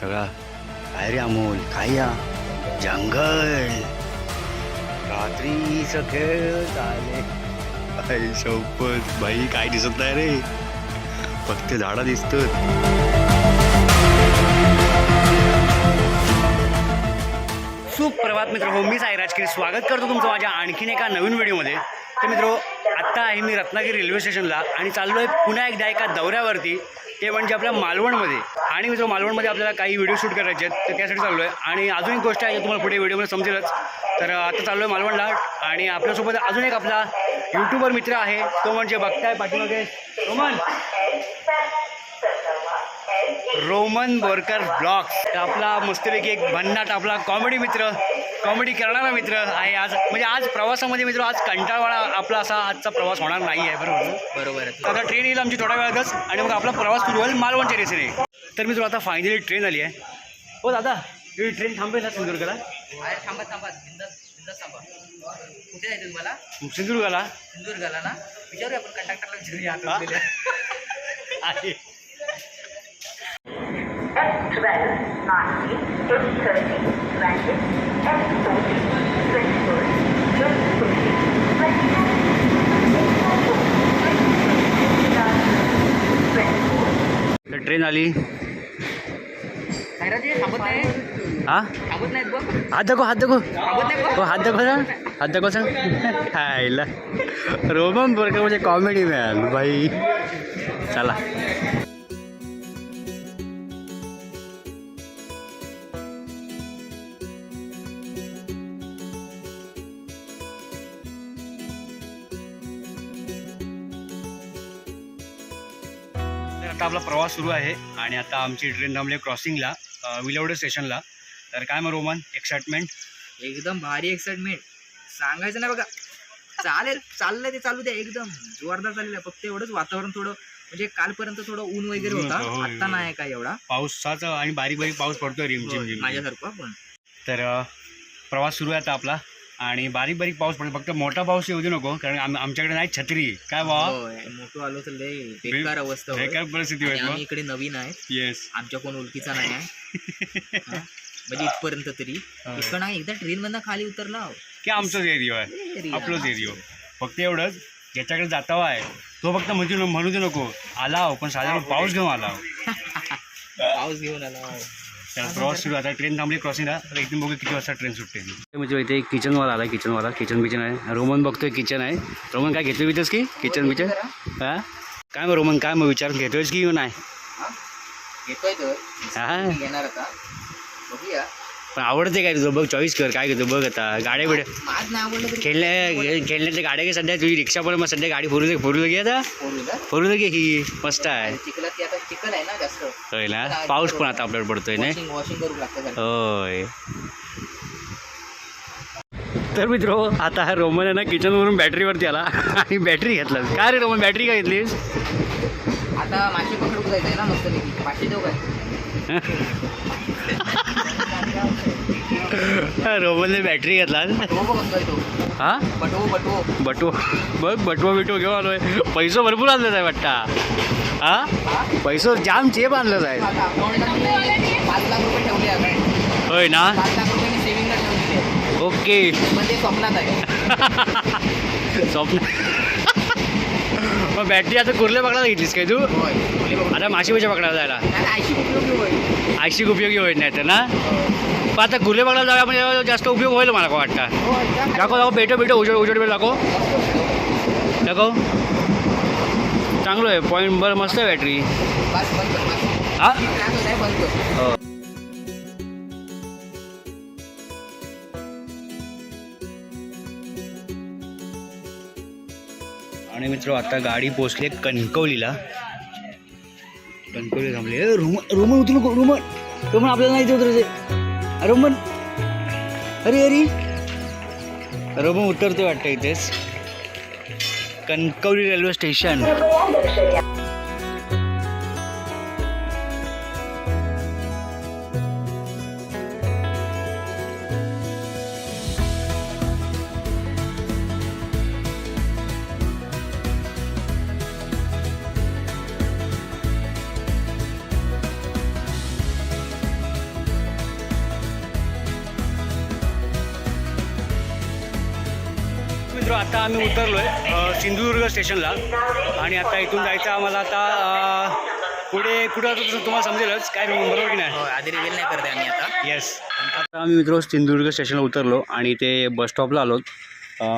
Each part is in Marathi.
सगळा. काय रे अमोल काय या जंगल. रात्रीचं खेळ झाले अरे शपथ बाई काय दिसत नाही रे. फक्त झाडं दिसतात. सुप्रभात मित्र हो मी साई राजकीय स्वागत करतो तुमचं माझ्या आणखीन एका नवीन व्हिडिओमध्ये. तर मित्र आत्ता आहे मी रत्नागिरी रेल्वे स्टेशनला आणि चाललो आहे पुन्हा एकदा एका दौऱ्यावरती. ते म्हणजे आपल्या मालवणमध्ये. आणि मित्र मालवणमध्ये आपल्याला काही व्हिडिओ शूट करायचे आहेत तर त्यासाठी चाललो आहे आणि अजून एक गोष्ट आहे तुम्हाला पुढे व्हिडिओमध्ये समजेलच. तर आता चाललो आहे मालवणला. आणि आपल्यासोबत अजून एक आपला यूट्यूबर मित्र आहे. तो म्हणजे बघताय पाठीमागे. रोमन. Roman Borkar blogs. आपला मस्तपैकी एक भन्नाट आपला कॉमेडी मित्र. कॉमेडी करणारा मित्र. आहे आज म्हणजे आज प्रवासामध्ये मित्र आज कंटाळवाणा आपला असा आजचा प्रवास होणार नाही आहे बरोबर बरोबर आहे. आता ट्रेन येईल आमची थोड्या वेळातच आणि मग आपला प्रवास सुरू होईल मालवणच्या रेसीने. तर मित्र आता फायनली ट्रेन आली आहे. हो दादा ही ट्रेन थांबेल ना सिंधुदुर्गला? थांबा थांबा. थांबा. कुठे जायचं तुम्हाला सिंधुदुर्गला? सिंधुदुर्गला ना? विचारूया आपण कंडक्टरला विचारूया हा? आता उद्या. आहे S12, 90, S13, 20, S14, 21, S15, 22, तर ट्रेन आली हा हात दाखव हात दाखव. हो हात दाखव सांग. हात दाखव सांग. हायला. रोमन बोरकर म्हणजे कॉमेडी मॅन बाई चला. आपला प्रवास सुरू आहे आणि आता आमची ट्रेन थांबली क्रॉसिंगला विलवडे स्टेशनला. तर काय मग रोमन एक्साइटमेंट एकदम भारी एक्साइटमेंट सांगायचं नाही बघा. चालेल चाललंय ते चालू द्या एकदम. जोरदार चाललेलं आहे. फक्त एवढंच वातावरण थोडं म्हणजे कालपर्यंत थोडं ऊन वगैरे ऊन होता. होय, आता होय. नाही काय एवढा. पावसाचा आणि बारीक बारीक पाऊस पडतोय रिमझिम माझ्यासारखं पण. तर प्रवास सुरू आहे आता आपला. आणि बारीक बारीक पाऊस पडतो फक्त मोठा पाऊस येऊ नको कारण आम- आमच्याकडे नाही छत्री काय होय, मोठं आलो तर लय बेकार अवस्था होय. काय परिस्थिती आणि होईल आम्ही इकडे नवीन आहे. येस आमच्या कोण ओळखीचा नाही आहे. हा? म्हणजे इथपर्यंत तरी. हा. इकडं नाही एकदा ट्रेन मधनं खाली उतरला की आमचाच एरिया आहे. आपलंच एरिया फक्त एवढंच ज्याच्याकडे जाता आहे तो फक्त म्हणू म्हणू दे नको. आला हो, पण साधारण पाऊस घेऊन आला हो. पाऊस घेऊन आला तर प्रवास सुरू आहे. आता ट्रेन थांबली क्रॉसिंगला तर एकदम बघू किती वाजता ट्रेन सुटते. म्हणजे इथे किचनवाला आला किचनवाला किचन बिचन आहे. रोमन बघतोय किचन आहे. रोमन काय घेतोय बिचस की? किचन बिचन हा? काय मग रोमन काय मग विचार घेतोयस की नाही? घेतोय हा? घेणार आता. बघूया. पण आवडते काय तुझं? बघ चॉईस कर. काय घेतो बघ आता. गाड्या बिड्या. माझ नाही आवडलं तरी खेळल्या खेळण्याच्या गाड्या घे सध्या. तुझी रिक्षा पण मग सध्या गाडी फोरू दे फोरू घे आता. फोर व्हीलर फोरू दे ही मस्त आहे. चिखलात ती आता चिखल आहे ना जास्त. होय ना? पाऊस पण आता आपल्याला पडतोय नाही वॉशिंग वॉशिंग करू लागतं जरा. होय. तर मित्र आता हा रोमन आहे ना किचनवरून बॅटरीवरती आला. आणि बॅटरी घेतला. काय रे रोमन बॅटरी काय घेतलीस? आता मासे पकडून जायचंय ना मस्त देऊ काय? रोमनने बॅटरी घेतला. हा? बटवो बघ बटवो बिटवो घेऊन आलोय. पैसो भरपूर आणलं आहे वाटता. हा? पैसो जाम चेप आणलं आहे होय ना. ओके. स्वप्नात आहे स्वप्न मग बॅटरी आता कुर्ले पकडायला घेतलीस काय तू. आता माशी पैसे पकडायला जायला. ऐंशी उपयोगी होईल. नाही तर ना? पण आता कुर्ले पकडायला जाऊया म्हणजे जास्त उपयोग होईल मला का वाटतं. खाली दाखव दाखव भेटो भेटो उजेड उजेड भेट दाखव. दाखव. चांगलं आहे पॉईंट बरं मस्त आहे बॅटरी. हा? आणि मित्र आता गाडी पोचली कणकवलीला. कणकवली थांबली. ए, रोमन रोमन उतरू नको रोमन. रोमन आपल्याला नाही उतरायचे रोमन. अरे अरे. रोमन उतरते वाटतं इथेच. Kankavli railway station. आता आम्ही उतरलो आहे सिंधुदुर्ग स्टेशनला. आणि आता इथून जायचं आम्हाला आता पुढे कुठं तुम्हाला समजेलच काय बरोबर की नाही? हो आधी रिव्हील नाही करते आम्ही आता. येस आता आम्ही मित्र सिंधुदुर्ग स्टेशनला उतरलो आणि ते बस स्टॉपला आलो.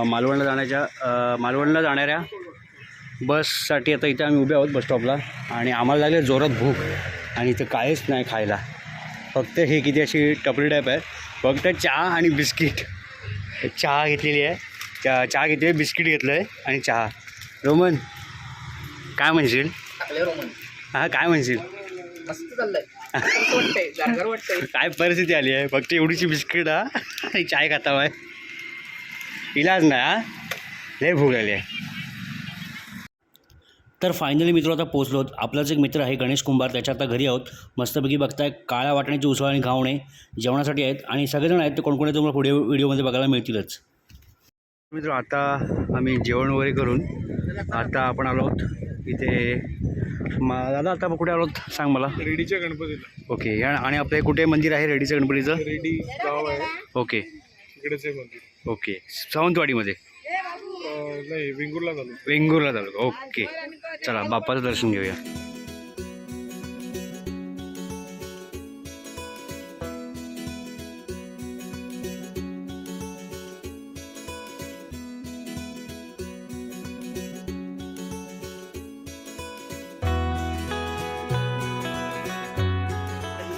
मालवणला जाण्याच्या मालवणला जाणाऱ्या बससाठी आता इथे आम्ही उभे आहोत बस स्टॉपला आणि आम्हाला लागले जोरात भूक. आणि इथं काहीच नाही खायला. फक्त हे किती अशी टपरी टाईप आहे. फक्त चहा आणि बिस्किट. चहा घेतलेली आहे. चहा चहा घेतली आहे बिस्किट घेतलं आहे आणि चहा. रोमन काय म्हणशील? रोमन. हां काय म्हणशील? काय परिस्थिती आली आहे? फक्त एवढीची बिस्किट हा? आणि चाय खाता आहे इलाज नाही हा? लय भूक आली आहे. तर फायनली मित्र आता पोचलो आपलाच एक मित्र आहे गणेश कुंभार. त्याच्या आता घरी आहोत. मस्तपैकी बघताय काळ्या वाटण्याची उसळ आणि घावणे जेवणासाठी आहेत. आणि सगळेजण आहेत ते कोणकोणी तुम्हाला पुढे व्हिडिओमध्ये बघायला मिळतीलच. मित्र आता आम्ही जेवण वगैरे करून आता आपण आलो आहोत इथे. दादा आता आपण कुठे आलो आहोत? सांग मला. रेडीच्या गणपतीला. ओके या- आणि आपलं कुठे मंदिर आहे रेडीचं गणपतीचं? रेडी गाव आहे. ओके. मंदिर. ओके. सावंतवाडीमध्ये? नाही वेंगुर्ला झालो वेंगुर्ला तालुका. ओके. चला बाप्पाचं दर्शन घेऊया.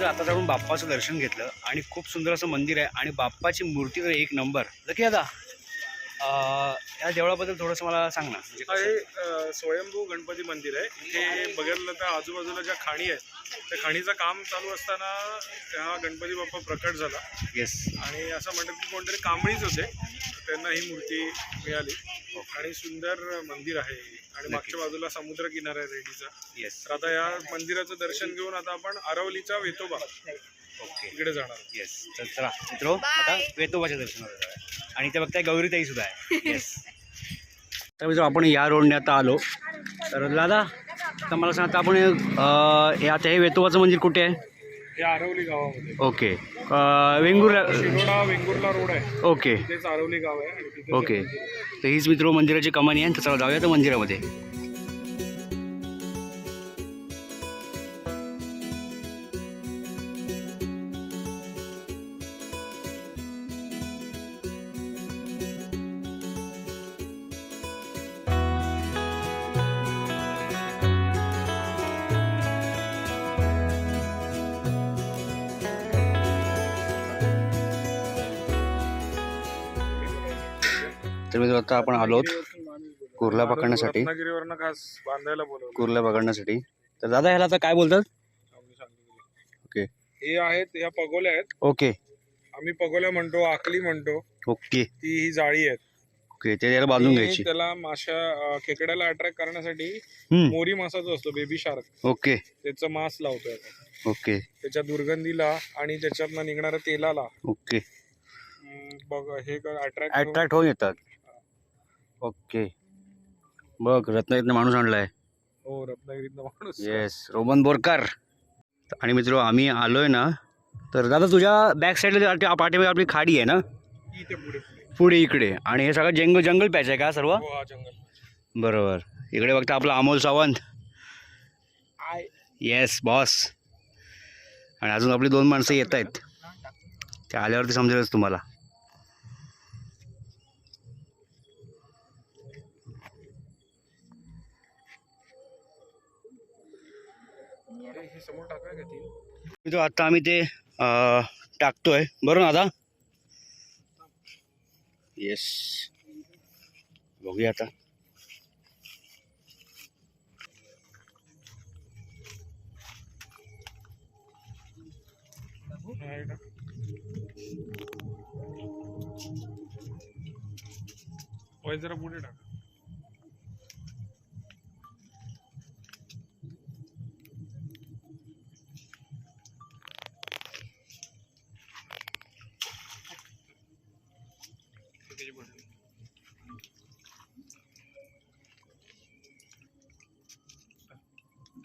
तर आता जाऊन बाप्पाचं दर्शन घेतलं आणि खूप सुंदर असं मंदिर आहे आणि बाप्पाची मूर्ती तर एक नंबर. लकी अं, या देवळाबद्दल थोडंसं मला सांग ना. म्हणजे हा स्वयंभू गणपती मंदिर आहे. इथे बघितलं तर आजूबाजूला ज्या खाणी आहेत त्या खाणीचं काम चालू असताना हा गणपती बाप्पा प्रकट झाला. येस आणि असं म्हणतात की कोणतरी कांबळीच होते. त्यांना ही मूर्ती मिळाली. आणि सुंदर मंदिर आहे आणि मागच्या बाजूला समुद्र किनारा आहे रेडीचा. येस तर आता या मंदिराचं दर्शन घेऊन आता आपण आरवलीचा वेतोबा ओके इकडे जाणार. येस तर चला मित्रो आता वेतोबाच्या दर्शनाला जाऊया. आणि ते बघताय गौरीताई सुद्धा आहे. येस तर मित्र आपण या रोडने आता आलो. तर दादा आता मला सांग आता आपण अं, हे आता हे वेतोबाचं मंदिर कुठे आहे? हे आरवली गावामध्ये. ओके. अं, वेंगुर्ला शिरोडा वेंगुर्ला रोड आहे. ओके. तिथेच आरवली गाव आहे आणि ओके. तर हीच मित्र मंदिराची कमानी आहे तर चला जाऊया तर मंदिरामध्ये. तर मित्र आता आपण आलोत कुर्ला पकडण्यासाठी. रत्नागिरीवरनं खास बांधायला बोलवलं. कुर्ला पकडण्यासाठी. तर दादा ह्याला आता काय बोलतात. ओके. हे आहेत या पगोल्या आहेत. ओके. आम्ही पगोल्या म्हणतो आकली म्हणतो. ओके. ती ही जाळी आहेत. ओके ते त्याला बांधून घ्यायची. त्याला माशा खेकड्याला अट्रॅक्ट करण्यासाठी हम्म, मोरी मासाचा असतो बेबी शार्क ओके. त्याचं मांस लावतोय आपण. ओके. त्याच्या दुर्गंधीला आणि त्याच्यातनं निघणाऱ्या तेलाला ओके. बघ हे अट्रॅक्ट अट्रॅक्ट होऊन येतात. ओके. बघ रत्नागिरीतनं माणूस आणलाय. हो रत्नागिरीतला माणूस. Yes Roman Borkar. आणि मित्र आम्ही आलोय ना तर दादा तुझ्या बॅक साईडला पाठीमागे आपली खाडी आहे ना? पुढे इकडे. आणि हे सगळं जंगल जंगल पॅच आहे का सर्व? हा जंगल बरोबर. इकडे बघता आपला Amol Sawant. I. Yes boss आणि अजून आपली दोन माणसं येत आहेत. ते आल्यावरती समजेलच तुम्हाला हे हे समोर टाकाय का ती मित्र आता आम्ही ते टाकतोय. बरोबर ना आता? येस बघूया आता. जरा पुढे टाक त्याची बटन.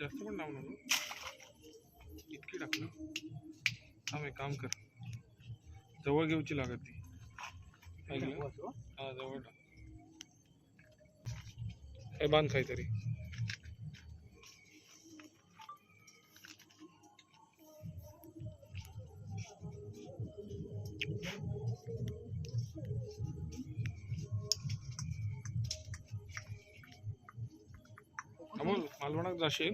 जास्त पण लावू नको इतकी टाक ना थांब एक काम कर घेऊची लागत ती ऐकलं हा. जवळ हे बांध काहीतरी. अमोल मालवणात जाशील?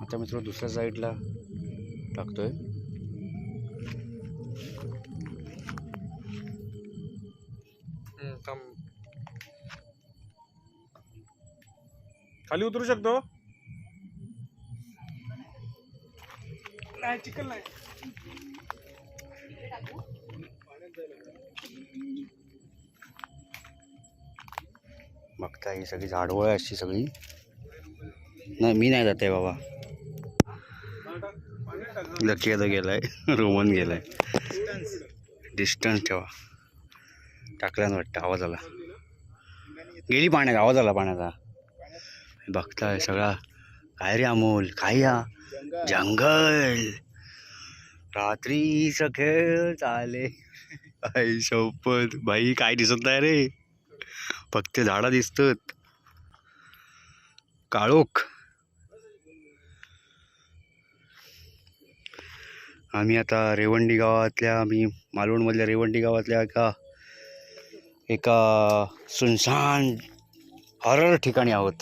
आता मित्र दुसऱ्या साईडला टाकतोय. खाली उतरू शकतो? नाही चिकन नाही. बघता ही सगळी झाडवळ आहे अशी सगळी. नाही मी नाही जाते बाबा. लकी आता गेलाय रोमन गेलाय. डिस्टन्स ठेवा. टाकल्यानं वाटतं आवाज आला गेली पाण्यात आवाज आला पाण्याचा. बघताय सगळा. काय रे अमोल? काय या? जंगल. रात्रीच खेळ चाले. आई शपथ बाई काय दिसत नाही रे. फक्त झाडं दिसतात. काळोख. आम्ही आता रेवंडी गावातल्या आम्ही मालवणमधल्या रेवंडी गावातल्या एका एका सुनसान हॉरर ठिकाणी आहोत.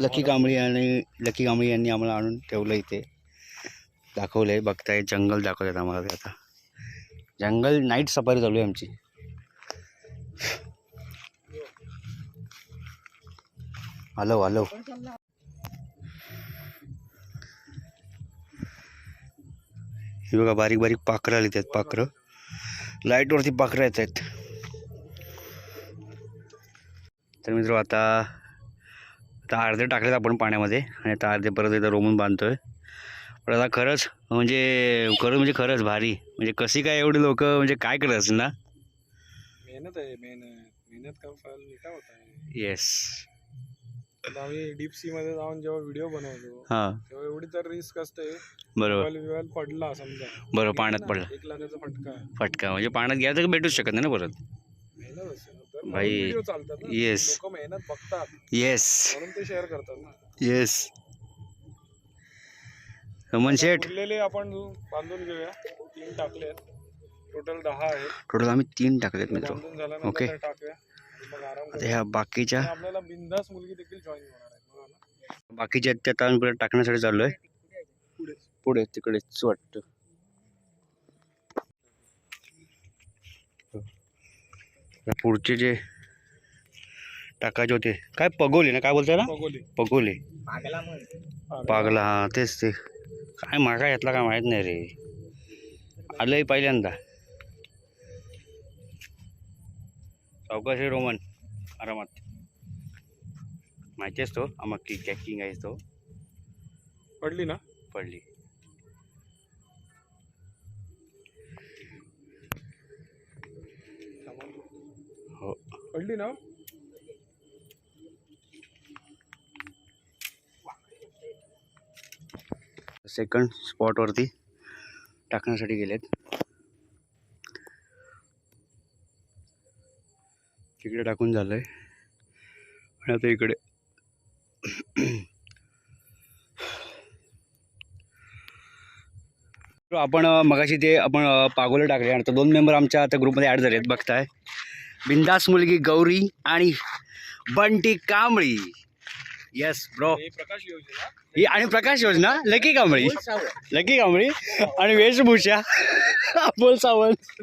लकी कांबळी आणि लकी कांबळी यांनी आम्हाला आणून ठेवलं इथे. दाखवलं आहे बघताय जंगल दाखवतात आम्हाला ते आता. जंगल नाईट सफारी चालू आहे आमची. हॅलो हॅलो हे बघा बारीक बारीक पाखरं आली आहेत पाखरं. लाईटवरती पाखरं येत आहेत तर मित्र आता आता अर्धे टाकलेत आपण पाण्यामध्ये. आणि आता अर्धे परत एकदा रोमून बांधतोय. पण आता खरंच म्हणजे खरंच म्हणजे खरंच भारी. म्हणजे कशी काय एवढी लोक म्हणजे काय करत असेल ना? मेहनत आहे मेहनत मेहनत का फल मिठा होता है येस आता आम्ही डीप सी मध्ये जाऊन जेव्हा व्हिडिओ बनवतो हां. तेव्हा एवढी तर रिस्क असते. बरोबर. पडला समजा. बरोबर पाण्यात पडला एक लाखाचा फटका. आहे. फटका म्हणजे पाण्यात तर भेटूच शकत नाही ना परत? मेहनत. तर भाई. लोक मेहनत बघतात. येस म्हणून ते शेअर करतात ना. येस रमन शेठ. उरलेले आपण बांधून घेऊया. तीन टाकले टोटल दहा आहेत. टोटल आम्ही तीन टाकलेत मित्र. बांधून ओके. झाल्यानंतर टाकूया. आणि मग आराम आता करूया. ह्या बाकीच्या आणि आपल्याला बिंदास मुलगी देखील जॉईन होणार आहे. बघा ना. बाकीच्या त्या आता आम्ही परत टाकण्यासाठी चाललो आहे पुढे पुढे तिकडेच वाटतं. पुढचे जे टाकायचे होते काय पगोले ना काय बोलताय ना? पगोले. पागला. हा तेच ते. काय मागा यातला काय माहीत नाही रे. आलंय पहिल्यांदा. चौकश आहे रोमन आरामात. माहिती असतो आम्हा की कॅकिंग आहे तो. पडली ना? पडली. पडली ना? सेकंड स्पॉटवरती टाकण्यासाठी गेलेत. तिकडे टाकून झालं आहे आणि आता इकडे आपण मगाशी ते आपण पागोले टाकले आणि आता दोन मेंबर आमच्या आता ग्रुपमध्ये ॲड झाले आहेत बघताय. बिंदास मुलगी गौरी आणि बंटी कांबळी. येस ब्रो हे प्रकाश योजना. आणि प्रकाश योजना लकी कांबळी. लकी कांबळी आणि वेशभूषा. बोल सावंत.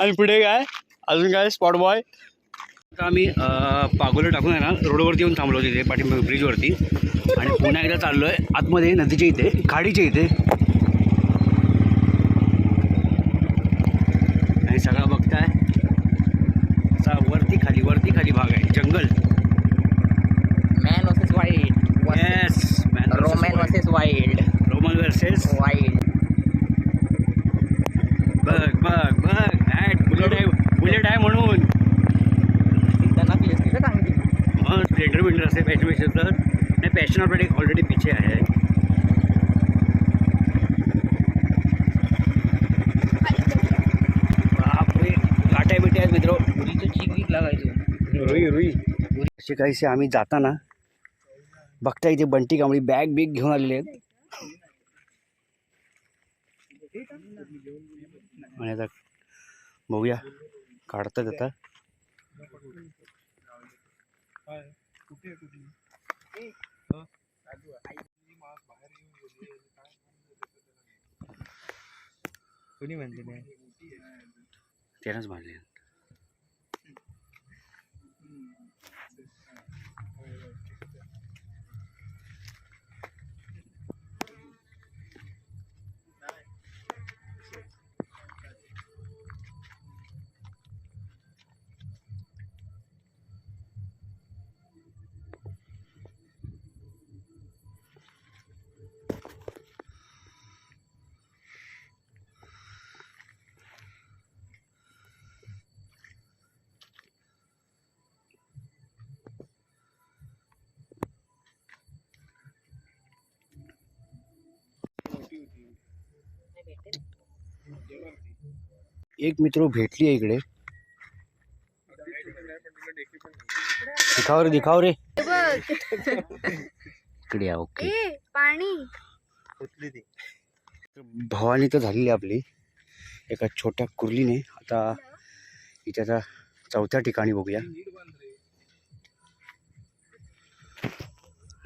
आणि पुढे काय? अजून काय? स्पॉट बॉय आता आम्ही पागोला टाकून आहे ना रोडवरती येऊन थांबलो तिथे पाठीमागे ब्रिजवरती आणि पुन्हा एकदा चाललो आहे आतमध्ये नदीच्या इथे खाडीच्या इथे. आणि सगळा बघताय. असा वरती खाली वरती खाली भाग आहे. जंगल. Man versus wild yes Roman versus wild Roman versus wild बघ बघ बघ ॲट बुलेट आहे बुलेट आहे म्हणून. मग स्प्लेंडर बिल्डर असते पॅशन तर नाही पॅशन ऑलरेडी ऑलरेडी पिछे आहे. मित्र चीक वीक लागायचं. रुई रुई असे काहीसे आम्ही जाताना बघता इथे बंटी कांबळी बॅग बिग घेऊन आलेले आहेत. आणि आता बघूया काढतात आता. कोणी म्हणते त्यानंच बांधले एक मित्र भेटली आहे इकडे. दिखाव रे दिखाव रे. इकडे या ओके. पाणी. भवानी तर झालेली आपली. एका छोट्या कुर्लीने. आता इथे आता चौथ्या ठिकाणी बघूया.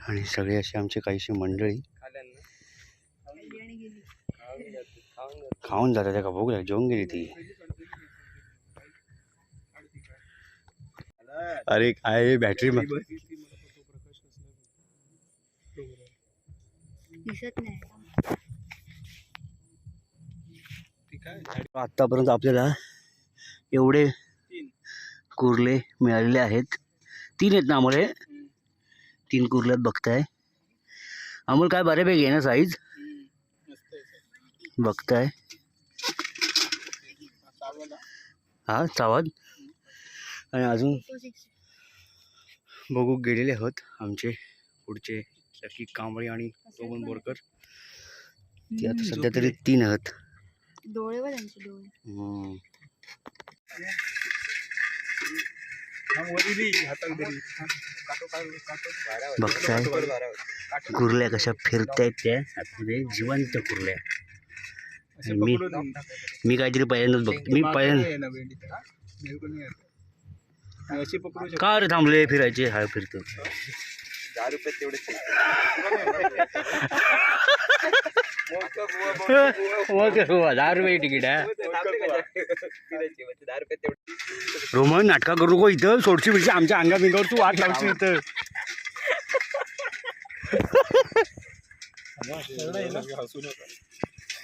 आणि सगळे असे आमचे काहीशी मंडळी. खाऊन जाता जातात का बघूया जेवून गेली ती अरे काय बॅटरी दिसत नाही आतापर्यंत आपल्याला एवढे कुर्ले तीन आहेत ना आम्हाला. तीन कुर्ल्यात बघताय. अमोल काय बऱ्यापैकी आहे ना साईज बघताय. हा चावाद आणि अजून बघू गेलेले आहोत आमचे पुढचे लकी कांबळे आणि रोमन बोरकर. ते आता सध्या तरी तीन आहेत. डोळे. बघताय. कुर्ल्या कशा फिरतायत त्या. आतमध्ये जिवंत कुर्ल्या. मी मी काहीतरी पहिल्यांदाच बघतो. मी पहिल्यांदा का रे थांबले फिरायचे? हा फिरतो. दहा रुपये तेवढे दहा रुपये तिकीट आहे. तेवढे. रोमन नाटका करू नको इथं. सोडशी बिडशी आमच्या अंगा बिंगावर तू वाट लावशील इथं.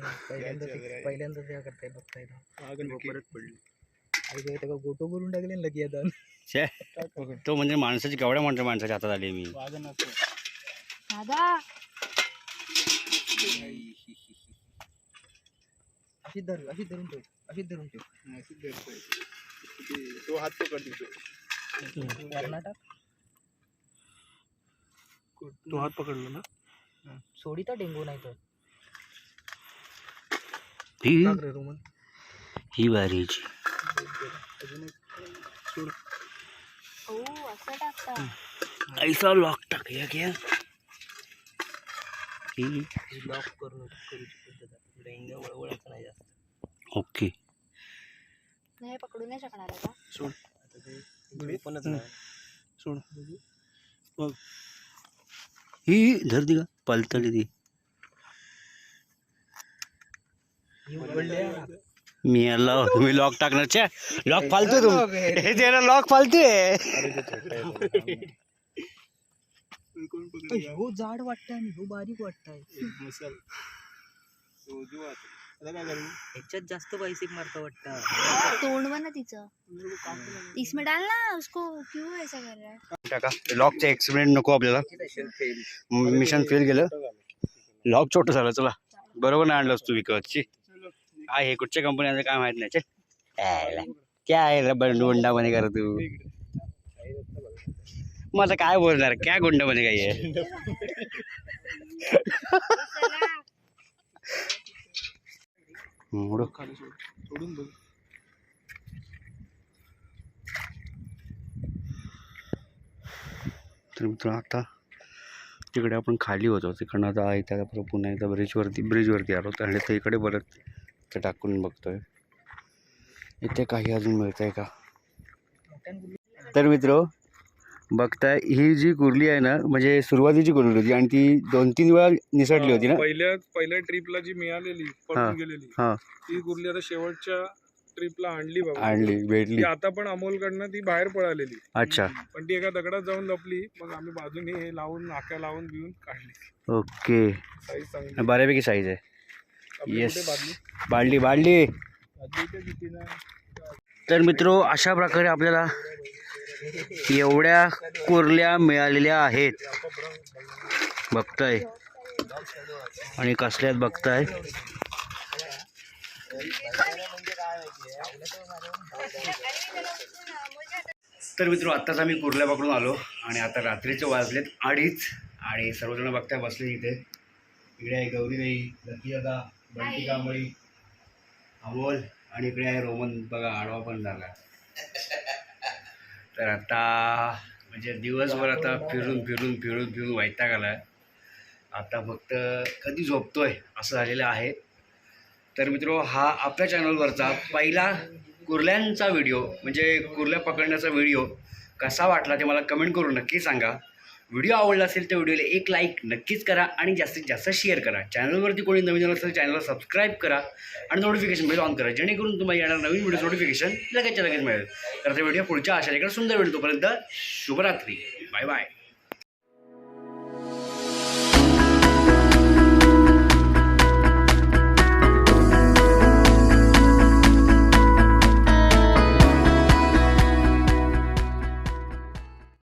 पहिल्यांदा ते- पहिल्यांदा त्या करताय बघताय परत पडली. आई का गोटो करून टाकले ना लकी आता. छे. तो म्हणजे माणसाची केवढ्या माणसं माणसाच्या हातात आली मी. दादा. अशीच धरू अशीच धरून ठेव अशीच धरून ठेव. तो हात पकड देतो कर्नाटक? तो हात पकडला ना? सोडीता डेंगू नाही तर. ही टाक ही टाकता. ऐसा लॉक टाकूया क्या ही लॉक करून नाही जास्त. ओके. नाही हे पकडू नाही शकणार का ओपनच नाही. सोड. ही धर दी का पलतली ती ही उघडली आहे ना. मी याला मी लॉक टाकणार छे लॉक फालतोय तू हे त्याला लॉक फालतोय अय, हो जाड वाटतंय आणि हो बारीक वाटतंय. ह्याच्यात जास्त पैसे मारतं वाटतं. तोंड बना तिचं. इसमें डाल ना उसको क्यों ऐसा कर रहा है? टाका. लॉकचे एक्सपेरिमेंट नको आपल्याला. मिशन फेल गेलं लॉक छोटं झालं चला. बरोबर नाही आणलंस तू विकतची. काय हे कुठच्या कंपन्यांचं काय माहीत नाही चल. क्या आहे रे बंड गुंडा बने कर तू? मग आता काय बोलणार? क्या गुंडा बने काय आहे? तर मित्र आता तिकडे आपण खाली होतो. तिकडनं आता इथे पुन्हा एकदा ब्रिजवरती ब्रिजवरती आलो. आणि ते इकडे परत ते टाकून बघतोय. इथे काही अजून मिळतंय का? तर मित्र बघताय ही जी कुर्ली आहे ना म्हणजे सुरुवातीची कुर्ली होती आणि ती दोन तीन वेळा निसटली होती ना? पहिल्या पहिल्या ट्रिपला जी मिळालेली. पळून गेलेली हा. ती कुर्ली आता शेवटच्या ट्रिपला आणली बाबा. आणली भेटली. ती आता पण अमोलकडनं ती बाहेर पळालेली. अच्छा. पण ती एका दगडात जाऊन लपली मग आम्ही बाजूने हे लावून नाक्या लावून बिवून काढली. ओके. साईज चांगली. बऱ्यापैकी साईज आहे. येस बाळली बाळली तर मित्रो अशा प्रकारे आपल्याला एवढ्या कुर्ल्या मिळालेल्या आहेत. बघताय. आणि कसल्यात बघताय. तर मित्र आत्ताच आम्ही कुर्ल्या पकडून आलो आणि आता रात्रीचे वाजलेत अडीच आणि सर्वजण बघताय बसले इथे. इकडे आहे गौरीबाई लकी दादा. बंटी कांबळी अमोल आणि इकडे आहे रोमन. बघा आडवा पण झाला. तर आता म्हणजे दिवसभर आता फिरून फिरून फिरून फिरून वैताग आला आता फक्त कधी झोपतोय असं झालेलं आहे. तर मित्रो हा आपल्या चॅनलवरचा पहिला कुर्ल्यांचा व्हिडिओ म्हणजे कुर्ल्या पकडण्याचा व्हिडिओ कसा वाटला ते मला कमेंट करून नक्की सांगा. व्हिडिओ आवडला असेल तर व्हिडिओला एक लाईक नक्कीच करा आणि जास्तीत जास्त शेअर करा. चॅनलवरती कोणी नवीन असेल असेल चॅनलला सबस्क्राईब करा आणि नोटिफिकेशन बेल ऑन करा जेणेकरून तुम्हाला येणार नवीन व्हिडिओ नोटिफिकेशन लगेच लगेच मिळेल. तर ते व्हिडिओ पुढच्या आशा एका सुंदर व्हिडिओ तोपर्यंत शुभरात्री. Bye bye